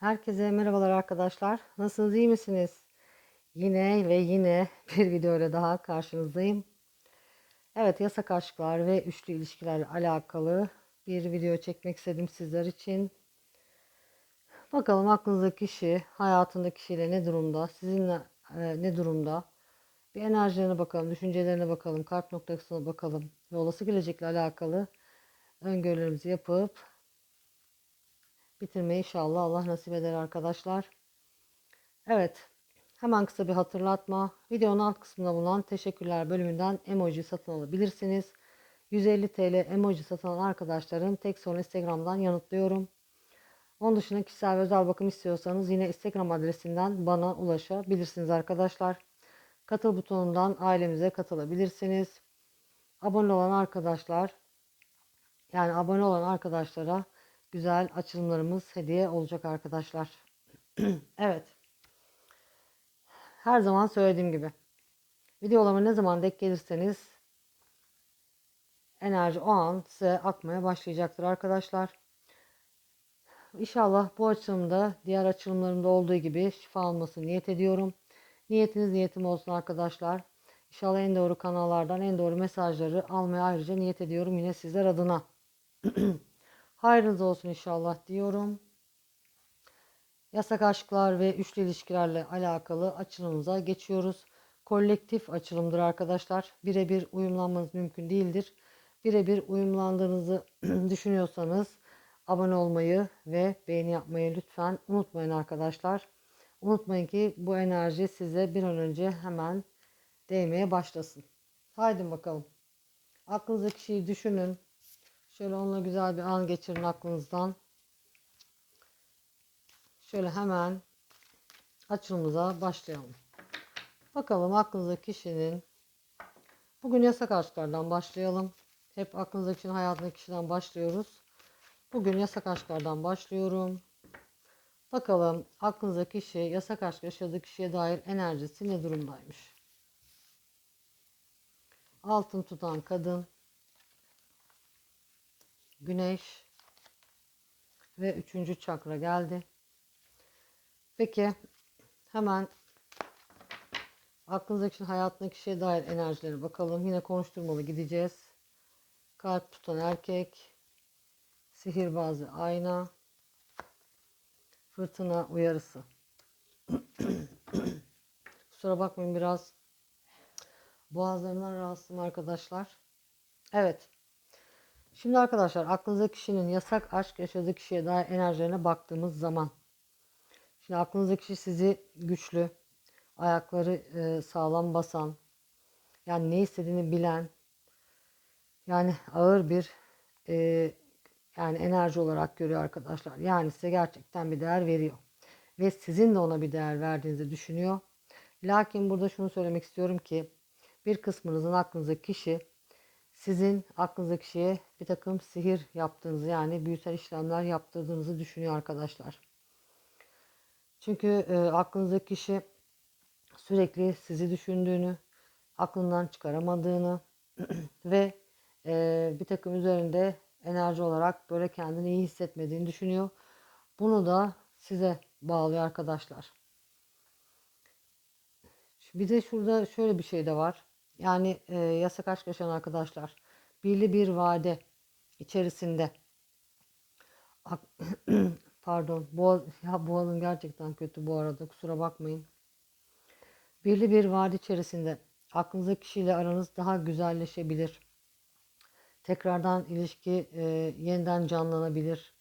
Herkese merhabalar arkadaşlar. Nasılsınız, iyi misiniz? Yine ve yine bir video ile daha karşınızdayım. Evet, yasak aşklar ve üçlü ilişkilerle alakalı bir video çekmek istedim sizler için. Bakalım aklınızdaki kişi, hayatındaki kişiyle ne durumda, sizinle e, ne durumda? Bir enerjilerine bakalım, düşüncelerine bakalım, kalp noktasına bakalım ve olası gelecekle alakalı öngörülerimizi yapıp bitirmeyi inşallah Allah nasip eder arkadaşlar. Evet. Hemen kısa bir hatırlatma. Videonun alt kısmında bulunan teşekkürler bölümünden emoji satın alabilirsiniz. 150 TL emoji satın alan arkadaşların tek sorunu Instagram'dan yanıtlıyorum. Onun dışında kişisel ve özel bakım istiyorsanız yine Instagram adresinden bana ulaşabilirsiniz arkadaşlar. Katıl butonundan ailemize katılabilirsiniz. Abone olan arkadaşlar yani abone olan arkadaşlara güzel açılımlarımız hediye olacak arkadaşlar. evet. Her zaman söylediğim gibi. Videolarıma ne zaman denk gelirseniz enerji o an size akmaya başlayacaktır arkadaşlar. İnşallah bu açılımda diğer açılımlarımda olduğu gibi şifa alması niyet ediyorum. Niyetiniz niyetim olsun arkadaşlar. İnşallah en doğru kanallardan en doğru mesajları almaya ayrıca niyet ediyorum yine sizler adına. Hayrınız olsun inşallah diyorum. Yasak aşklar ve üçlü ilişkilerle alakalı açılımımıza geçiyoruz. Kolektif açılımdır arkadaşlar. Birebir uyumlanmanız mümkün değildir. Birebir uyumlandığınızı düşünüyorsanız abone olmayı ve beğeni yapmayı lütfen unutmayın arkadaşlar. Unutmayın ki bu enerji size bir an önce hemen değmeye başlasın. Haydi bakalım. Aklınızdaki kişiyi düşünün. Şöyle onunla güzel bir an geçirin aklınızdan. Şöyle hemen açılımıza başlayalım. Bakalım aklınızdaki kişinin bugün yasak aşklardan başlayalım. Hep aklınızdaki kişinin hayatındaki kişiden başlıyoruz. Bugün yasak aşklardan başlıyorum. Bakalım aklınızdaki kişi yasak aşk yaşadığı kişiye dair enerjisi ne durumdaymış? Altın tutan kadın, güneş ve üçüncü çakra geldi. Peki hemen aklınızdaki kişinin hayatındaki kişiye dair enerjilerine bakalım. Yine konuşturmalı gideceğiz. Kalp tutan erkek, sihirbazı ayna, fırtına uyarısı. Kusura bakmayın biraz boğazlarımdan rahatsızım arkadaşlar. Evet. Şimdi arkadaşlar aklınızdaki kişinin yasak aşk yaşadığı kişiye dair enerjilerine baktığımız zaman Şimdi aklınızdaki kişi sizi güçlü, ayakları e, sağlam basan, yani ne istediğini bilen, yani ağır bir e, yani enerji olarak görüyor arkadaşlar. Yani size gerçekten bir değer veriyor. Ve sizin de ona bir değer verdiğinizi düşünüyor. Lakin burada şunu söylemek istiyorum ki bir kısmınızın aklınızdaki kişi sizin aklınızdaki kişiye bir takım sihir yaptığınızı yani büyüsel işlemler yaptırdığınızı düşünüyor arkadaşlar. Çünkü e, aklınızdaki kişi sürekli sizi düşündüğünü, aklından çıkaramadığını ve e, bir takım üzerinde enerji olarak böyle kendini iyi hissetmediğini düşünüyor. Bunu da size bağlıyor arkadaşlar. Bir de şurada şöyle bir şey de var. Yani e, yasak aşk yaşayan arkadaşlar birli bir vade içerisinde Pardon. Boğaz, ya boğazım gerçekten kötü bu arada. Kusura bakmayın. Birli bir vadi içerisinde aklınızdaki kişiyle aranız daha güzelleşebilir. Tekrardan ilişki e, yeniden canlanabilir.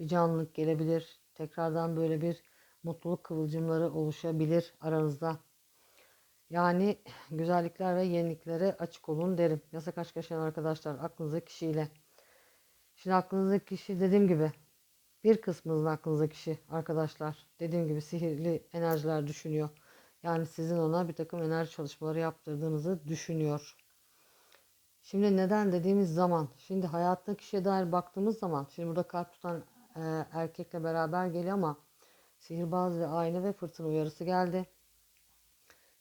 Bir canlılık gelebilir. Tekrardan böyle bir mutluluk kıvılcımları oluşabilir aranızda. Yani güzellikler ve yeniliklere açık olun derim. Yasak aşk yaşayan arkadaşlar aklınızdaki kişiyle. Şimdi aklınızdaki kişi dediğim gibi bir kısmınızın aklınızdaki kişi arkadaşlar dediğim gibi sihirli enerjiler düşünüyor. Yani sizin ona bir takım enerji çalışmaları yaptırdığınızı düşünüyor. Şimdi neden dediğimiz zaman, şimdi hayattaki kişiye dair baktığımız zaman, şimdi burada kalp tutan e, erkekle beraber geliyor ama sihirbaz ve ayna ve fırtına uyarısı geldi.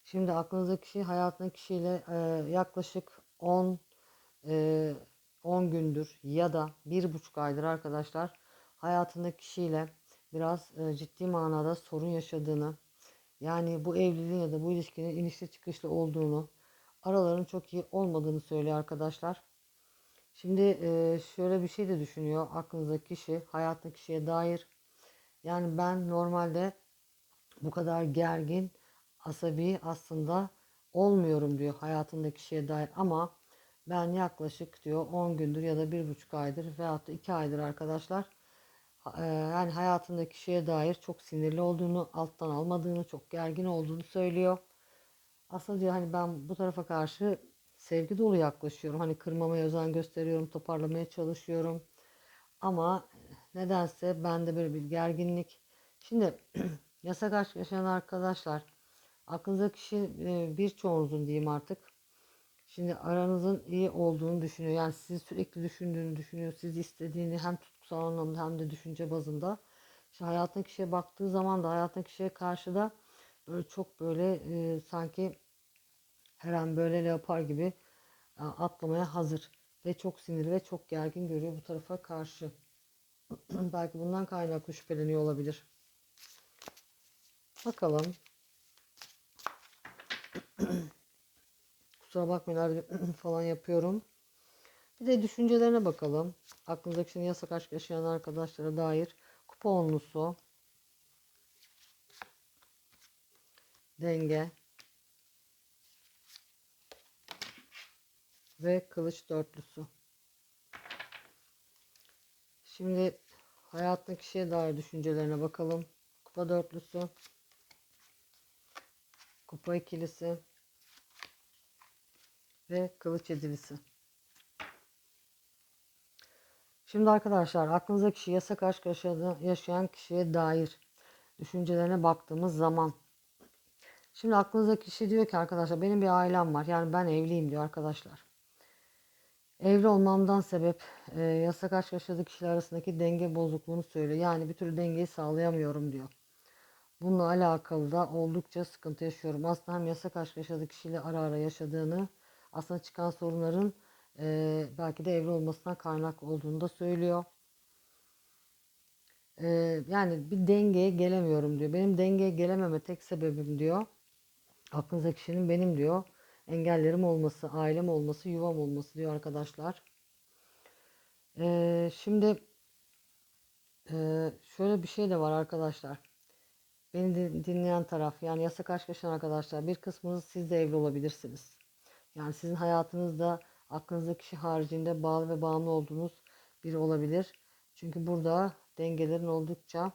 Şimdi aklınızdaki kişi hayatındaki kişiyle e, yaklaşık 10 e, 10 gündür ya da bir buçuk aydır arkadaşlar hayatındaki kişiyle biraz e, ciddi manada sorun yaşadığını, yani bu evliliğin ya da bu ilişkinin inişli çıkışlı olduğunu, aralarının çok iyi olmadığını söylüyor arkadaşlar. Şimdi e, şöyle bir şey de düşünüyor aklınızdaki kişi, hayatındaki kişiye dair. Yani ben normalde bu kadar gergin, asabi aslında olmuyorum diyor hayatındaki kişiye dair ama ben yaklaşık diyor 10 gündür ya da bir buçuk aydır veyahut da 2 aydır arkadaşlar e, yani hayatındaki kişiye dair çok sinirli olduğunu, alttan almadığını, çok gergin olduğunu söylüyor. Aslında diyor hani ben bu tarafa karşı sevgi dolu yaklaşıyorum. Hani kırmamaya özen gösteriyorum, toparlamaya çalışıyorum. Ama nedense bende böyle bir gerginlik. Şimdi yasak aşk yaşayan arkadaşlar aklınızdaki kişi e, birçoğunuzun diyeyim artık. Şimdi aranızın iyi olduğunu düşünüyor. Yani sizi sürekli düşündüğünü düşünüyor. Sizi istediğini hem tutkusal anlamda hem de düşünce bazında. İşte hayatındaki kişiye baktığı zaman da hayatındaki kişiye karşı da böyle çok böyle e, sanki her an böyle leopar gibi e, atlamaya hazır. Ve çok sinirli ve çok gergin görüyor bu tarafa karşı. Belki bundan kaynaklı şüpheleniyor olabilir. Bakalım. Kusura bakmayın falan yapıyorum. Bir de düşüncelerine bakalım. Aklınızdaki şimdi yasak aşk yaşayan arkadaşlara dair kupa onlusu, denge ve kılıç dörtlüsü. Şimdi hayatındaki kişiye dair düşüncelerine bakalım. Kupa dörtlüsü, kupa ikilisi ve kılıç yedilisi. Şimdi arkadaşlar aklınıza kişi yasak aşk yaşadığı, yaşayan kişiye dair düşüncelerine baktığımız zaman Şimdi aklınıza kişi diyor ki arkadaşlar benim bir ailem var. Yani ben evliyim diyor arkadaşlar. Evli olmamdan sebep e, yasak aşk yaşadığı kişiler arasındaki denge bozukluğunu söylüyor. Yani bir türlü dengeyi sağlayamıyorum diyor. Bununla alakalı da oldukça sıkıntı yaşıyorum. Aslında hem yasak aşk yaşadığı kişiyle ara ara yaşadığını, aslında çıkan sorunların e, belki de evli olmasından kaynaklı olduğunu da söylüyor. E, yani bir dengeye gelemiyorum diyor. Benim dengeye gelememe tek sebebim diyor. Aklınızdaki kişinin benim diyor. Engellerim olması, ailem olması, yuvam olması diyor arkadaşlar. E, şimdi e, şöyle bir şey de var arkadaşlar. Beni dinleyen taraf yani yasak aşk yaşayan arkadaşlar bir kısmınız siz de evli olabilirsiniz. Yani sizin hayatınızda aklınızdaki kişi haricinde bağlı ve bağımlı olduğunuz biri olabilir. Çünkü burada dengelerin oldukça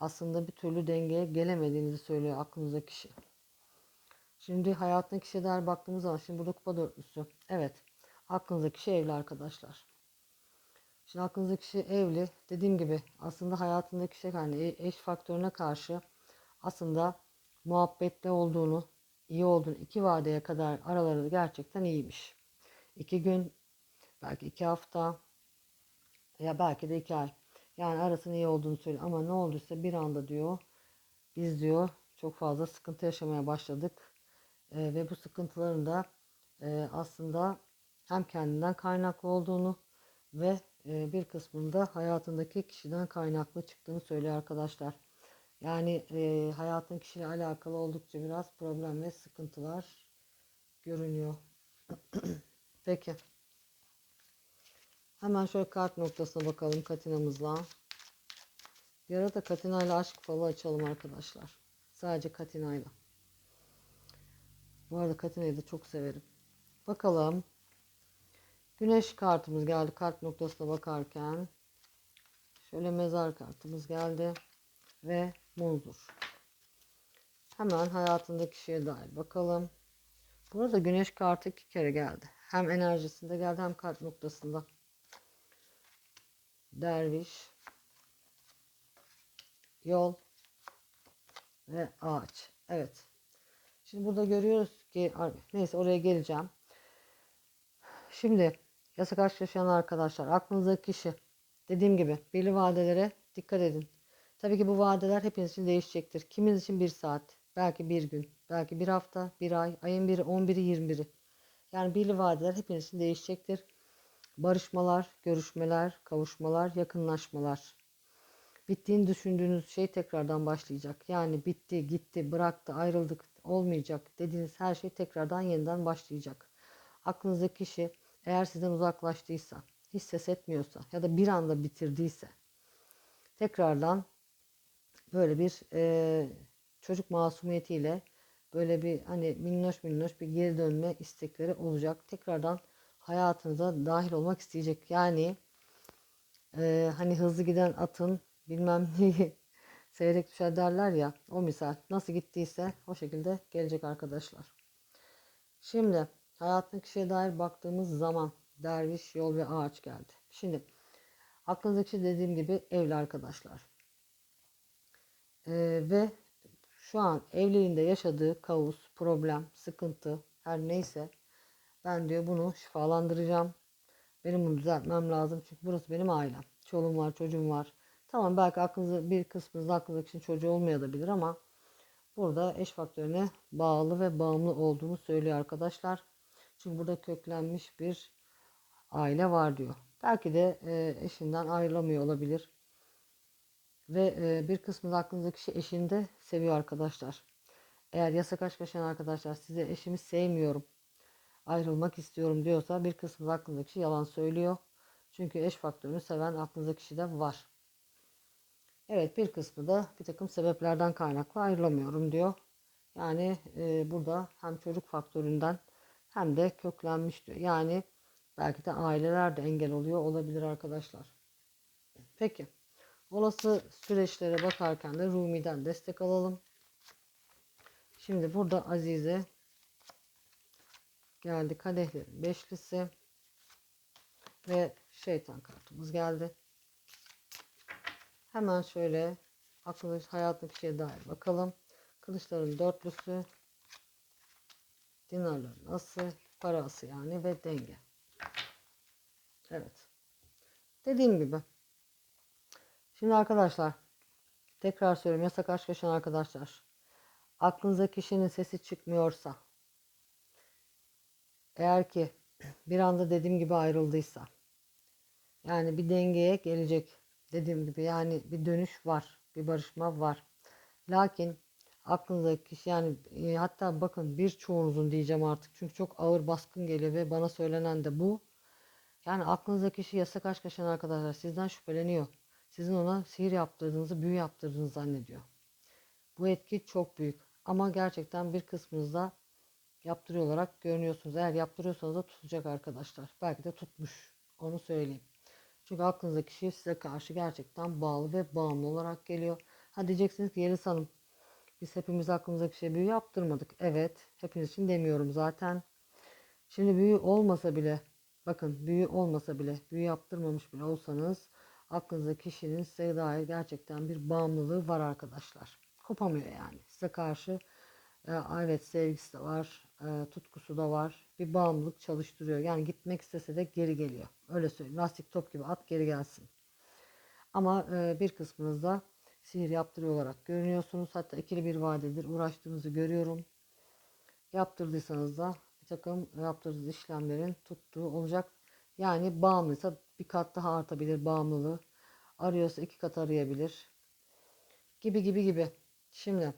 aslında bir türlü dengeye gelemediğinizi söylüyor aklınızdaki kişi. Şimdi hayatındaki kişiye dair baktığımız zaman şimdi burada kupa dörtlüsü. Evet. Aklınızdaki kişi evli arkadaşlar. Şimdi aklınızdaki kişi evli. Dediğim gibi aslında hayatındaki kişi yani eş faktörüne karşı aslında muhabbette olduğunu, iyi olduğunu iki vadeye kadar araları gerçekten iyiymiş. İki gün, belki iki hafta ya belki de iki ay. Yani arasının iyi olduğunu söylüyor. Ama ne olduysa bir anda diyor biz diyor çok fazla sıkıntı yaşamaya başladık. E, ve bu sıkıntıların da e, aslında hem kendinden kaynaklı olduğunu ve e, bir kısmında hayatındaki kişiden kaynaklı çıktığını söylüyor arkadaşlar. Yani e, hayatın kişiyle alakalı oldukça biraz problem ve sıkıntılar görünüyor. Peki. Hemen şöyle kart noktasına bakalım Katina'mızla. Bir arada Katina ile aşk falı açalım arkadaşlar. Sadece Katina ile. Bu arada Katina'yı da çok severim. Bakalım. Güneş kartımız geldi kart noktasına bakarken. Şöyle mezar kartımız geldi. Ve muzdur. Hemen hayatındaki kişiye dair bakalım. Burada güneş kartı iki kere geldi. Hem enerjisinde geldi hem kart noktasında. Derviş. Yol. Ve ağaç. Evet. Şimdi burada görüyoruz ki neyse oraya geleceğim. Şimdi yasak aşk yaşayan arkadaşlar aklınızdaki kişi dediğim gibi belli vadelere dikkat edin. Tabii ki bu vadeler hepiniz için değişecektir. Kiminiz için bir saat, belki bir gün, belki bir hafta, bir ay, ayın biri, 11'i, 21'i. Yani belli vadeler hepiniz için değişecektir. Barışmalar, görüşmeler, kavuşmalar, yakınlaşmalar. Bittiğini düşündüğünüz şey tekrardan başlayacak. Yani bitti, gitti, bıraktı, ayrıldık, olmayacak dediğiniz her şey tekrardan yeniden başlayacak. Aklınızdaki kişi eğer sizden uzaklaştıysa, hiç ses etmiyorsa ya da bir anda bitirdiyse tekrardan böyle bir e, çocuk masumiyetiyle böyle bir hani minnoş minnoş bir geri dönme istekleri olacak. Tekrardan hayatınıza dahil olmak isteyecek. Yani e, hani hızlı giden atın bilmem neyi seyrek düşer derler ya o misal nasıl gittiyse o şekilde gelecek arkadaşlar. Şimdi hayatın kişiye dair baktığımız zaman derviş, yol ve ağaç geldi. Şimdi aklınızdaki şey dediğim gibi evli arkadaşlar. Ee, ve şu an evliliğinde yaşadığı kaos, problem, sıkıntı her neyse ben diyor bunu şifalandıracağım. Benim bunu düzeltmem lazım çünkü burası benim ailem. Çoluğum var, çocuğum var. Tamam belki aklınızda bir kısmınızda aklınızdaki için çocuğu olmayabilir ama burada eş faktörüne bağlı ve bağımlı olduğunu söylüyor arkadaşlar. Çünkü burada köklenmiş bir aile var diyor. Belki de e, eşinden ayrılamıyor olabilir. Ve e, bir kısmı da aklınızdaki kişi eşini de seviyor arkadaşlar. Eğer yasak aşk yaşayan arkadaşlar size eşimi sevmiyorum, ayrılmak istiyorum diyorsa bir kısmı da aklınızdaki kişi yalan söylüyor. Çünkü eş faktörünü seven aklınızdaki kişi de var. Evet bir kısmı da bir takım sebeplerden kaynaklı ayrılamıyorum diyor. Yani e, burada hem çocuk faktöründen hem de köklenmiş diyor. Yani belki de aileler de engel oluyor olabilir arkadaşlar. Peki olası süreçlere bakarken de Rumi'den destek alalım. Şimdi burada Azize geldi kadehlerin beşlisi ve şeytan kartımız geldi. Hemen şöyle aklınız hayatındaki şeye dair bakalım. Kılıçların dörtlüsü, dinarların ası, parası yani ve denge. Evet. Dediğim gibi. Şimdi arkadaşlar tekrar söylüyorum yasak aşk yaşayan arkadaşlar. Aklınıza kişinin sesi çıkmıyorsa eğer ki bir anda dediğim gibi ayrıldıysa yani bir dengeye gelecek dediğim gibi yani bir dönüş var bir barışma var. Lakin aklınızdaki kişi yani e, hatta bakın birçoğunuzun diyeceğim artık çünkü çok ağır baskın geliyor ve bana söylenen de bu. Yani aklınızdaki kişi yasak aşk yaşayan arkadaşlar sizden şüpheleniyor sizin ona sihir yaptırdığınızı büyü yaptırdığınızı zannediyor bu etki çok büyük ama gerçekten bir kısmınızda yaptırıyor olarak görünüyorsunuz. Eğer yaptırıyorsanız da tutacak arkadaşlar. Belki de tutmuş. Onu söyleyeyim. Çünkü aklınızdaki kişi size karşı gerçekten bağlı ve bağımlı olarak geliyor. Ha diyeceksiniz ki Yeliz Hanım biz hepimiz aklımızdaki şey büyü yaptırmadık. Evet. Hepiniz için demiyorum zaten. Şimdi büyü olmasa bile bakın büyü olmasa bile büyü yaptırmamış bile olsanız aklınızdaki kişinin size dair gerçekten bir bağımlılığı var arkadaşlar. Kopamıyor yani. Size karşı e, evet sevgisi de var, e, tutkusu da var. Bir bağımlılık çalıştırıyor. Yani gitmek istese de geri geliyor. Öyle söyleyeyim. Lastik top gibi at geri gelsin. Ama e, bir kısmınızda sihir yaptırıyor olarak görünüyorsunuz. Hatta ikili bir vadedir uğraştığınızı görüyorum. Yaptırdıysanız da bir takım yaptırdığınız işlemlerin tuttuğu olacak. Yani bağımlıysa bir kat daha artabilir bağımlılığı. Arıyorsa iki kat arayabilir. Gibi gibi gibi. Şimdi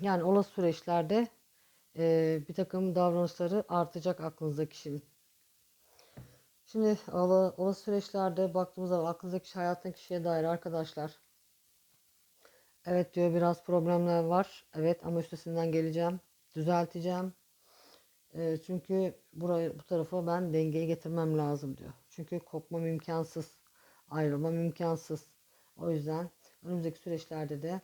yani olası süreçlerde e, bir takım davranışları artacak aklınızdaki kişinin. Şimdi olası süreçlerde baktığımız zaman aklınızdaki kişi hayatındaki kişiye dair arkadaşlar. Evet diyor biraz problemler var. Evet ama üstesinden geleceğim. Düzelteceğim. Çünkü buraya bu tarafa ben dengeyi getirmem lazım diyor. Çünkü kopmam imkansız. Ayrılmam imkansız. O yüzden önümüzdeki süreçlerde de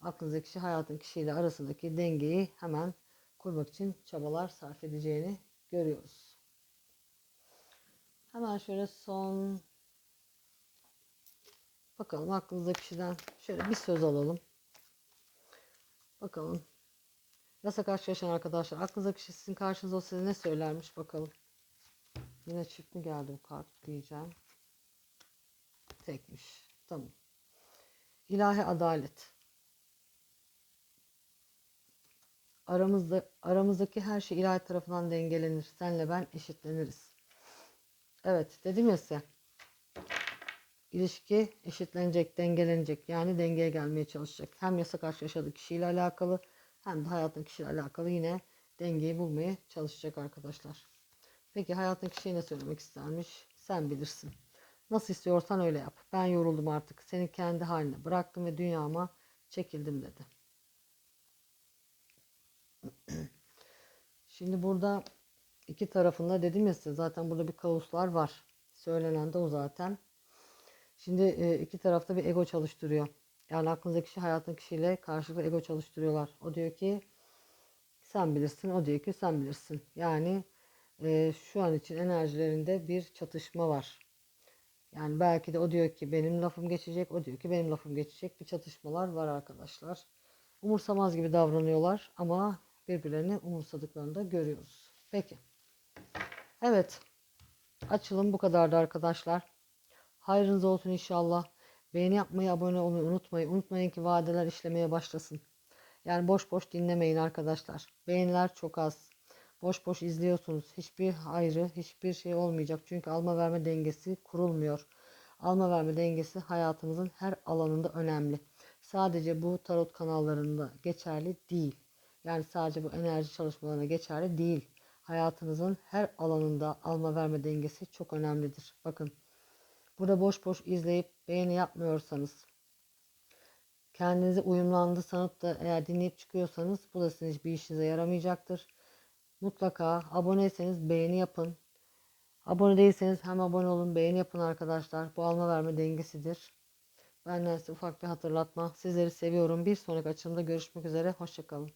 aklınızdaki kişi hayatın kişiyle arasındaki dengeyi hemen kurmak için çabalar sarf edeceğini görüyoruz. Hemen şöyle son bakalım aklınızdaki kişiden şöyle bir söz alalım. Bakalım. Yasa karşı yaşayan arkadaşlar aklınızdaki kişi sizin karşınızda o size ne söylermiş bakalım. Yine çift mi geldi bu kart diyeceğim. Tekmiş. Tamam. İlahi adalet. Aramızda aramızdaki her şey ilahi tarafından dengelenir. Senle ben eşitleniriz. Evet dedim ya size. ilişki eşitlenecek, dengelenecek. Yani dengeye gelmeye çalışacak. Hem yasak aşk yaşadığı kişiyle alakalı hem de hayatın kişiyle alakalı yine dengeyi bulmaya çalışacak arkadaşlar. Peki hayatın kişiye ne söylemek istermiş? Sen bilirsin. Nasıl istiyorsan öyle yap. Ben yoruldum artık. Seni kendi haline bıraktım ve dünyama çekildim dedi. Şimdi burada iki tarafında dedim ya size zaten burada bir kaoslar var. Söylenen de o zaten. Şimdi e, iki tarafta bir ego çalıştırıyor. Yani aklınızdaki kişi hayatın kişiyle karşılıklı ego çalıştırıyorlar. O diyor ki sen bilirsin, o diyor ki sen bilirsin. Yani e, şu an için enerjilerinde bir çatışma var. Yani belki de o diyor ki benim lafım geçecek, o diyor ki benim lafım geçecek. Bir çatışmalar var arkadaşlar. Umursamaz gibi davranıyorlar ama birbirlerini umursadıklarını da görüyoruz. Peki. Evet. Açılım bu kadardı arkadaşlar. Hayrınız olsun inşallah. Beğeni yapmayı, abone olmayı unutmayın. Unutmayın ki vadeler işlemeye başlasın. Yani boş boş dinlemeyin arkadaşlar. Beğeniler çok az. Boş boş izliyorsunuz. Hiçbir hayrı, hiçbir şey olmayacak. Çünkü alma verme dengesi kurulmuyor. Alma verme dengesi hayatımızın her alanında önemli. Sadece bu tarot kanallarında geçerli değil. Yani sadece bu enerji çalışmalarına geçerli değil. Hayatınızın her alanında alma verme dengesi çok önemlidir. Bakın burada boş boş izleyip beğeni yapmıyorsanız kendinizi uyumlandı sanıp da eğer dinleyip çıkıyorsanız bu da sizin hiçbir işinize yaramayacaktır. Mutlaka aboneyseniz beğeni yapın. Abone değilseniz hem abone olun beğeni yapın arkadaşlar. Bu alma verme dengesidir. Benden size ufak bir hatırlatma. Sizleri seviyorum. Bir sonraki açımda görüşmek üzere. Hoşçakalın.